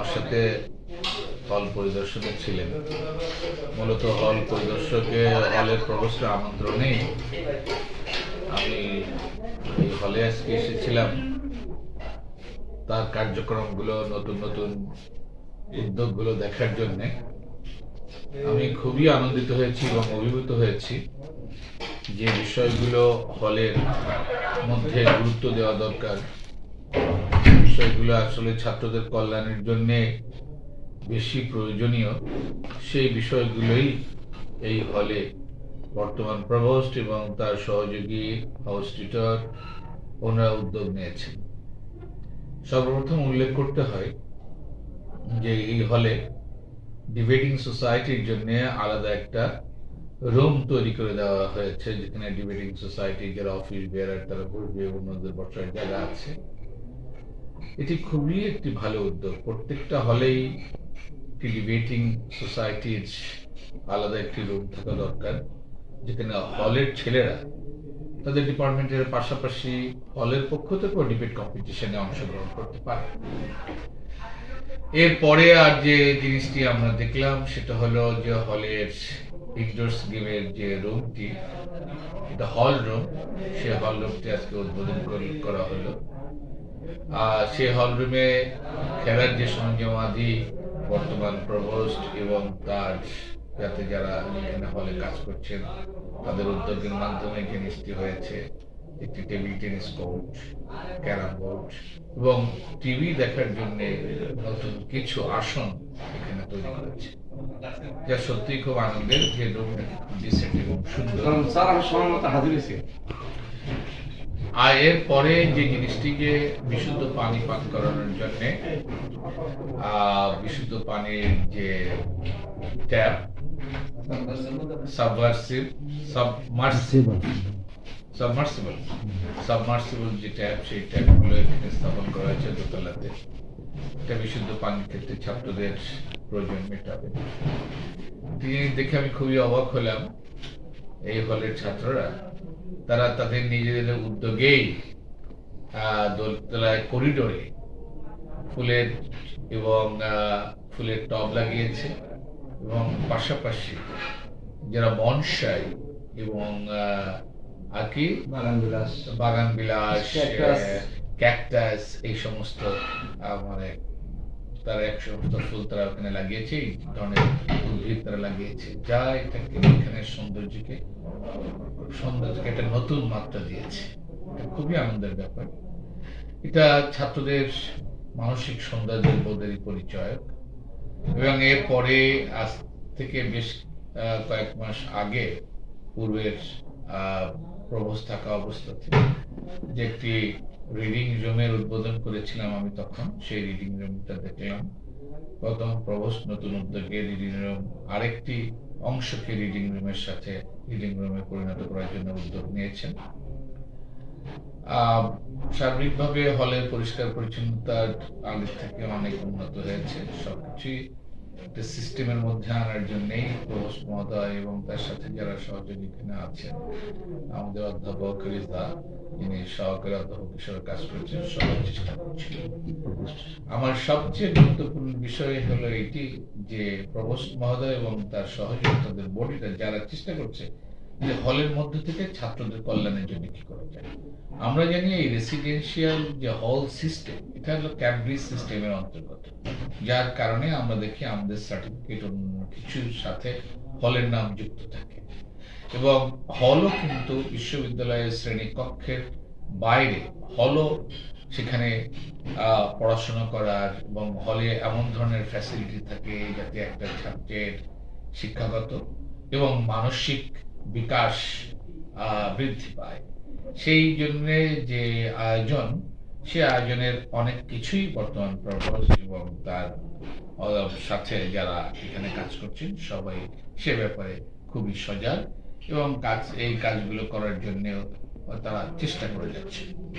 আমার সাথে হল পরিদর্শনে ছিলেন। মূলত হল পরিদর্শকে হলের প্রবেশের আমন্ত্রণেই আমি এই হলে আজকে এসেছিলাম। তার কার্যক্রমগুলো, নতুন নতুন উদ্যোগগুলো দেখার জন্যে। আমি খুবই আনন্দিত হয়েছি এবং অভিভূত হয়েছি যে বিষয়গুলো হলের মধ্যে গুরুত্ব দেওয়া দরকার। বিষয়গুলো আসলে ছাত্রদের কল্যাণের জন্যে বেশি প্রয়োজনীয়, সেই বিষয়গুলোই এই হলে বর্তমান প্রভোস্ট এবং তার সহযোগী হাউস টিউটর ওনারা উদ্যোগ নিয়েছেন। সর্বপ্রথম উল্লেখ করতে হয় যে এই হলে ডিবেটিং সোসাইটির জন্য আলাদা একটা রুম তৈরি করে দেওয়া হয়েছে, যেখানে ডিবেটিং সোসাইটি যারা অফিস বেয়ারার তারা বসবে অন্যদের বসার জায়গা আছে। এটি খুবই একটি ভালো উদ্যোগ। প্রত্যেকটা হলেই একটি ডিবেটিং সোসাইটির আলাদা একটি রুম থাকা দরকার। যেখানে হলের ছেলেরা তাদের ডিপার্টমেন্টের পাশাপাশি হলের পক্ষ থেকেও ডিবেট কম্পিটিশনে অংশগ্রহণ করতে পারে। এরপরে আর যে জিনিসটি আমরা দেখলাম, সেটা হলো যে হলের ইনডোর্স গেমের যে রুমটি এটা হল রুম সে হল রুমটি আজকে উদ্বোধন করা হলো। সে হল রুমে খেলার যে সরঞ্জামাদি বর্তমান প্রভোস্ট এবং তার, যাতে যারা এখানে হলে কাজ করছেন, তাদের উদ্যোগের মাধ্যমে জিনিসটি হয়েছে একটি table tennis court carrom board এবং টিভি দেখার জন্য নতুন কিছু আসন এখানে তৈরি করেছে। যা সত্যি খুব আনন্দের যে রুমটা ডিসেন্ট এবং সুন্দর। স্যার, আমি সময় মতো হাজির হয়েছি। আর এর পরে যে জিনিসটিকে বিশুদ্ধ পানি পান করানোর জন্য বিশুদ্ধ পানির যে tap subversive submersible submersible submersible যে ট্যাপ, সেই ট্যাপগুলো এখানে স্থাপন করা হয়েছে দোতলাতে। এটা বিশুদ্ধ পানির ক্ষেত্রে ছাত্রদের প্রয়োজন মেটাবে। তিনি দেখে আমি খুবই অবাক হলাম, এই হলের ছাত্ররা। তারা তাদের নিজেদের উদ্যোগেই আহ, দোতলায় করিডোরে ফুলের এবং ফুলের টব লাগিয়েছে এবং পাশাপাশি যারা বনসাই এবং আহ, আর কি? বাগান বিলাস। বাগান বিলাস ক্যাকটাস এই সমস্ত মানে তারা এক সমস্ত ফুল তারা ওখানে লাগিয়েছে এই ধরনের উদ্ভিদ তারা লাগিয়েছে। যা এটাকে এখানে সৌন্দর্যকে সৌন্দর্যকে একটা নতুন মাত্রা দিয়েছে। খুবই আনন্দের ব্যাপার। এটা ছাত্রদের মানসিক সৌন্দর্যের বোধেরই পরিচয় এবং এরপরে আজ থেকে বেশ কয়েক মাস আগে পূর্বের আহ, প্রবোস থাকা অবস্থাতে। যে একটি রিডিং রুমের উদ্বোধন করেছিলাম আমি তখন সেই রিডিং রুমটা দেখলাম। প্রথম প্রবোস নতুন উদ্যোগে রিডিং রুম আরেকটি অংশকে রিডিং রুমের সাথে রিডিং রুমে পরিণত করার জন্য উদ্যোগ নিয়েছেন। সার্বিকভাবে হলের পরিষ্কার পরিচ্ছন্নতার আগের থেকে অনেক উন্নত হয়েছে। সবকিছুই একটা সিস্টেমের মধ্যে আনার জন্যই মহোদয় এবং তার সাথে যারা সহযোগী এখানে আছেন, আমাদের অধ্যাপক রিজা সহকারী অধ্যাপক হিসেবে কাজ সবাই চেষ্টা আমার সবচেয়ে গুরুত্বপূর্ণ বিষয় হলো এটি যে মহোদয় এবং তার সহযোগী তাদের বডিটা যারা চেষ্টা করছে যে হলের মধ্য থেকে ছাত্রদের কল্যাণের জন্য কি করা যায়। আমরা জানি এই রেসিডেন্সিয়াল যে হল সিস্টেম এটা হলো ক্যামব্রিজ সিস্টেমের অন্তর্গত। যার কারণে আমরা দেখি আমাদের সার্টিফিকেট অন্য কিছুর সাথে হলের নাম যুক্ত থাকে। এবং হলও কিন্তু বিশ্ববিদ্যালয়ের শ্রেণীকক্ষের বাইরে। হলও সেখানে পড়াশোনা করার এবং হলে এমন ধরনের ফ্যাসিলিটি থাকে যাতে একটা ছাত্রের শিক্ষাগত এবং মানসিক বিকাশ বৃদ্ধি পায়। সেই জন্য যে আয়োজন সে আয়োজনের অনেক কিছুই বর্তমান প্রভাব এবং তার সাথে যারা এখানে কাজ করছেন, সবাই সে ব্যাপারে খুবই সজাগ এবং কাজ, এই কাজগুলো করার জন্য তারা চেষ্টা করে যাচ্ছে।